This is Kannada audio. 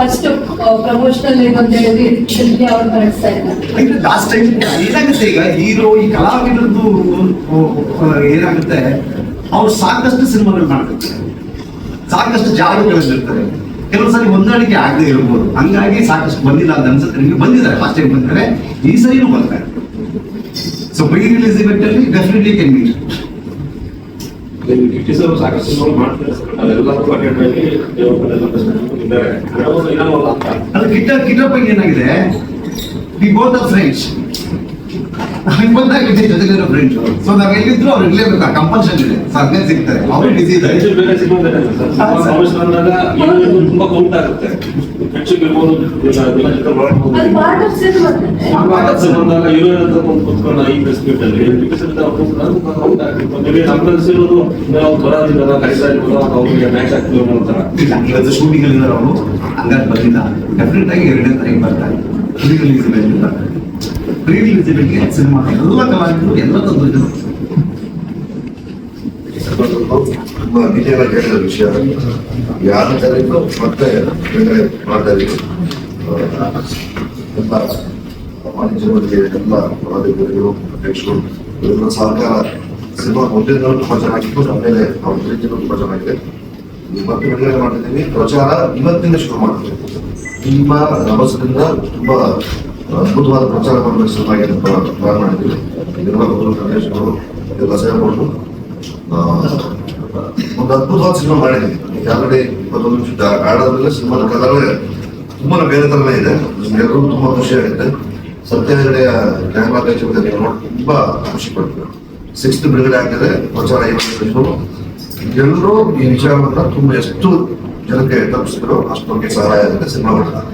ಫಸ್ಟ್ ಪ್ರಮೋಷನಲ್ ಅಂತ ಹೇಳಿ ಶಿಲ್ಪಿ ಅವ್ರು ಲಾಸ್ಟ್ ಟೈಮ್ ಏನಾಗುತ್ತೆ ಈಗ ಹೀರೋ ಈ ಕಲಾವಿದರದ್ದು ಏನಾಗುತ್ತೆ? ಅವ್ರು ಸಾಕಷ್ಟು ಸಿನಿಮಾಗಳು ಮಾಡ್ತಾರೆ. ಸಾಕಷ್ಟು ಜಾಗಗಳಲ್ಲಿರ್ತಾರೆ ಕೆಲವು ಸರಿ ಹೊಂದಾಣಿಕೆ ಆಗದೆ ಇರ್ಬೋದು. ಹಂಗಾಗಿ ಸಾಕಷ್ಟು ಬಂದಿಲ್ಲ ಅಂತ ಅನ್ಸುತ್ತೆ. ನಿಮಗೆ ಬಂದಿದ್ದಾರೆ ಫಸ್ಟ್ ಟೈಮ್ ಬಂದಿದ್ದಾರೆ. ಈ ಸರಿನೂ ಬರ್ತಾರೆ ಸೊ ಪ್ರೀ ರಿಲೀಸ್ ಇವೆಂಟ್ ಅಲ್ಲಿ ಡೆಫಿನೆಟ್ಲಿ ಕೆನ್ ಮೀಟ್ ಬ್ರಿಟಿಷರು ಸಾಕಷ್ಟು ಸಿನಿಮಾ ಮಾಡ್ತಾರೆ. ಅದೆಲ್ಲದಕ್ಕೂ ಅಡ್ಡಾಡಿ ಅದು ಕಿಟ್ಟ ಕಿಟ್ಟಪ್ಪ ಏನಾಗಿದೆ? ವಿ ಬೋತ್ ಆರ್ ಫ್ರೆಂಡ್ಸ್ ಬಂದಾಗ ಜೊತೆಗಿರೋ ಫ್ರೆಂಡ್ಸ್ ಸೊ ನಾವು ಎಲ್ಲಿದ್ರು ಅವ್ರು ಇರ್ಲೇಬೇಕು. ಕಂಪಲ್ಷನ್ ಇದೆ. ಸೊ ಹಂಗೆ ಸಿಗ್ತಾರೆ ಅವ್ರು ಬಿಸಿ ಇನ್ನೊಂದು ತುಂಬಾ ಕೌಂಟ್ ಆಗುತ್ತೆ. ಫ್ರೆಂಡ್ಶಿಪ್ ಇರ್ಬೋದು ಬಂದಾಗ ಹೀರೋ ಹತ್ರ ಬಂದು ಕುತ್ಕೊಂಡು ಈ ಪ್ರೆಸ್ ಮೀಟ್ ಅಲ್ಲಿ ನಮ್ಮ ಫ್ರೆಂಡ್ಸ್ ಇರೋದು ನಾವು ಬರೋದಿಲ್ಲ ಕರೀತಾ ಇರ್ಬೋದು ಅವ್ರಿಗೆ ಮ್ಯಾಚ್ ಆಗ್ತೀವಿ ಇಲ್ಲ ಇವತ್ತು ಶೂಟಿಂಗ್ ಅಲ್ಲಿ ಇದ್ದಾರೆ ಅವರು ಹಂಗಾಗಿ ಬಂದಿಲ್ಲ ಡೆಫಿನೆಟ್ ಆಗಿ ಎರಡನೇ ತಾರೀಕು ಬರ್ತಾರೆ pre release event pre release ಇವೆಂಟ್ಗೆ cinema ಎಲ್ಲ ಕಲಾವಿದರು ಎಲ್ಲ ತಂದು ತುಂಬಾ ಆಗಿ ಹೇಳಿದ ವಿಷಯ. ಯಾರ ತಾರೀಕು ಮತ್ತೆ ಬಿಡುಗಡೆ ಮಾಡ್ತಾ ಇದೀವಿ ಆ, ಎಲ್ಲ ವಾಣಿಜ್ಯಗಳಿಗೆ ಎಲ್ಲ ಪದಾಧಿಕಾರಿಗಳು ಅಧ್ಯಕ್ಷರು ಇವರ ಸಹಕಾರ ಸಿನಿಮಾ ಮೊದಲಿಂದಲೂ ತುಂಬ ಚೆನ್ನಾಗಿತ್ತು. ಆಮೇಲೆ ಅವ್ರ ಪ್ರೀತಿನೂ ತುಂಬ ಚೆನ್ನಾಗಿದೆ. ಇವತ್ತು ಬಿಡುಗಡೆ ಮಾಡಿದ್ದೀವಿ ಪ್ರಚಾರ ಇವತ್ತಿಂದ ಶುರು ಮಾಡ್ತೀವಿ. ನಿಮ್ಮ ನಮಸ್ಸಿನಿಂದ ತುಂಬ ಅದ್ಭುತವಾದ ಪ್ರಚಾರ ಮಾಡಬೇಕು ಸಿನಿಮಾ ಅಂತ ಪ್ಲಾನ್ ಮಾಡಿದ್ದೀವಿ ನಿರ್ಮಲ ಪ್ರದೇಶಗಳು ಎಲ್ಲ ಸೇರ್ಕೊಂಡು ಒಂದು ಅದ್ಭುತವಾದ ಸಿನಿಮಾ ಮಾಡಿದ್ವಿ ಆಲ್ರೆಡಿ ಇಪ್ಪತ್ತೊಂದು ನಿಮಿಷ ಆಡೋದ್ರಲ್ಲೇ ಸಿನಿಮಾದ ಕಲರೇ ತುಂಬಾ ಬೇರೆ ತರನೇ ಇದೆ ಎಲ್ಲರೂ ತುಂಬಾ ಖುಷಿ ಆಗುತ್ತೆ ಸತ್ಯ ಕ್ಯಾಮ್ರಾ ಕಚೇರಿ ನೋಡಿ ತುಂಬಾ ಖುಷಿ ಪಡ್ತೀವಿ ಸಿಕ್ಸ್ತ್ ಬಿಡುಗಡೆ ಆಗ್ತದೆ ಪ್ರಚಾರ ಐವತ್ತು ಎಲ್ಲರೂ ಈ ವಿಚಾರವನ್ನ ತುಂಬಾ ಎಷ್ಟು ಜನಕ್ಕೆ ತಪ್ಪಿಸಿದ್ರು ಅಷ್ಟೊಂದು ಸಹಾಯ ಆಗುತ್ತೆ ಸಿನಿಮಾ ಮಾಡ್ತಾರೆ